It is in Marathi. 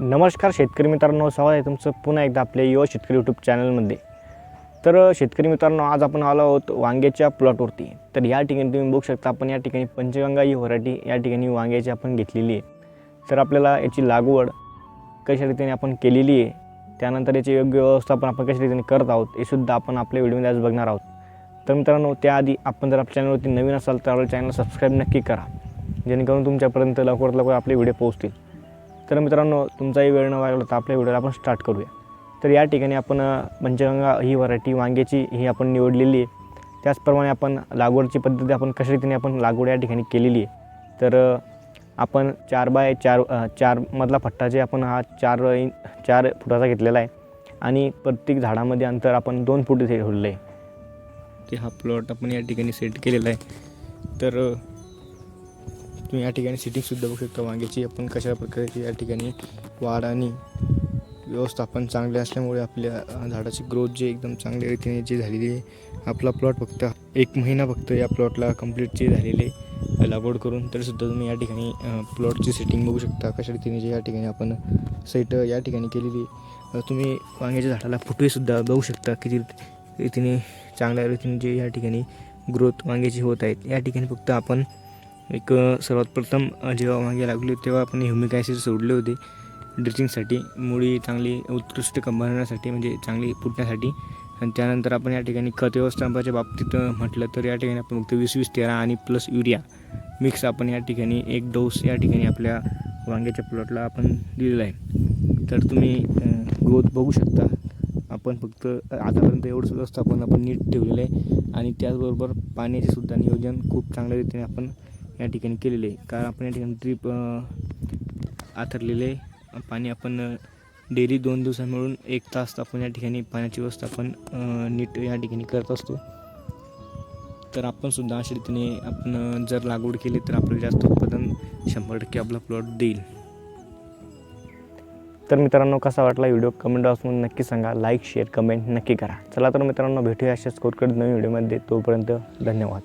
नमस्कार शेतकरी मित्रांनो स्वागत आहे तुमचं पुन्हा एकदा आपल्या युवा शेतकरी यूट्यूब चॅनलमध्ये तर शेतकरी मित्रांनो आज आपण आलो आहोत वांग्याच्या प्लॉटवरती. तर या ठिकाणी तुम्ही बघू शकता आपण या ठिकाणी पंचगंगा ही व्हरायटी या ठिकाणी वांग्याची आपण घेतलेली आहे. तर आपल्याला याची लागवड कशा रीतीने आपण केलेली आहे त्यानंतर याची योग्य व्यवस्थापन आपण कशा रीतीने करत आहोत हे सुद्धा आपण आपल्या व्हिडिओमध्ये आज बघणार आहोत. तर मित्रांनो त्याआधी आपण जर आपल्या चॅनलवरती नवीन असाल तर आपल्या चॅनल सबस्क्राईब नक्की करा जेणेकरून तुमच्यापर्यंत लवकरात लवकर आपले व्हिडिओ पोहोचतील. तर मित्रांनो तुमचाही वेळ न वागला तर आपल्या व्हिडिओला आपण स्टार्ट करूया. तर या ठिकाणी आपण पंचगंगा ही व्हरायटी वांग्याची ही आपण निवडलेली आहे. त्याचप्रमाणे आपण लागवडची पद्धती आपण कशा रीतीने आपण लागवड या ठिकाणी केलेली आहे. तर आपण चार बाय चार चारमधला चार मधला जे आपण हा चार इन चार फुटाचा घेतलेला आहे आणि प्रत्येक झाडामध्ये अंतर आपण दोन फूट इथे ठेवलेलं आहे. की हा प्लॉट आपण या ठिकाणी सेट केलेला आहे. तर तुम्ही या ठिकाणी सिटिंगसुद्धा बघू शकता. वांग्याची आपण कशा प्रकारची या ठिकाणी वाढ आणि व्यवस्थापन चांगले असल्यामुळे आपल्या झाडाची ग्रोथ जी एकदम चांगल्या रीतीने जी झालेली आहे आपला प्लॉट फक्त एक महिना फक्त या प्लॉटला कंप्लीट जे झालेले लागवड करून तरीसुद्धा तुम्ही या ठिकाणी प्लॉटची सेटिंग बघू शकता. कशा रीतीने जे या ठिकाणी आपण सेट या ठिकाणी केलेली तुम्ही वांग्याच्या झाडाला फुटवेसुद्धा बघू शकता. किती रीतीने चांगल्या रीतीने जे या ठिकाणी ग्रोथ वांग्याची होत आहेत. या ठिकाणी फक्त आपण एक सर्वात प्रथम जेव्हा मागे लागले तेव्हा आपण ह्युमिक ॲसिड सोडले होते. ड्रिचिंगसाठी मुळी चांगली उत्कृष्ट कंबरण्यासाठी म्हणजे चांगली फुटण्यासाठी. आणि त्यानंतर आपण या ठिकाणी खत व्यवस्थापनाच्या बाबतीत म्हटलं तर या ठिकाणी आपण फक्त वीस वीस तेरा आणि प्लस युरिया मिक्स आपण या ठिकाणी एक डोस या ठिकाणी आपल्या वांग्याच्या प्लॉटला आपण दिलेला आहे. तर तुम्ही ग्रोथ बघू शकता. आपण फक्त आतापर्यंत एवढंच व्यवस्थापन आपण नीट ठेवलेलं आहे. आणि त्याचबरोबर पाण्याचे सुद्धा नियोजन खूप चांगल्या रीतीने आपण या ठिकाणी केलेले आहे. कारण आपण या ठिकाणी ड्रीप आथरलेले पाणी आपण डेली दोन दिवसा मिळून एक तास आपण या ठिकाणी पाण्याची व्यवस्था आपण नीट या ठिकाणी करत असतो. तर आपण सुद्धा अशा रीतीने आपण जर लागवड केली तर आपल्याला जास्त उत्पादन शंभर टक्के आपला प्लॉट देईल. तर मित्रांनो कसा वाटला व्हिडिओ कमेंट बॉक्समध्ये नक्की सांगा. लाईक शेअर कमेंट नक्की करा. चला तर मित्रांनो भेटूया अशाच कोरकड नवीन व्हिडिओमध्ये तोपर्यंत धन्यवाद.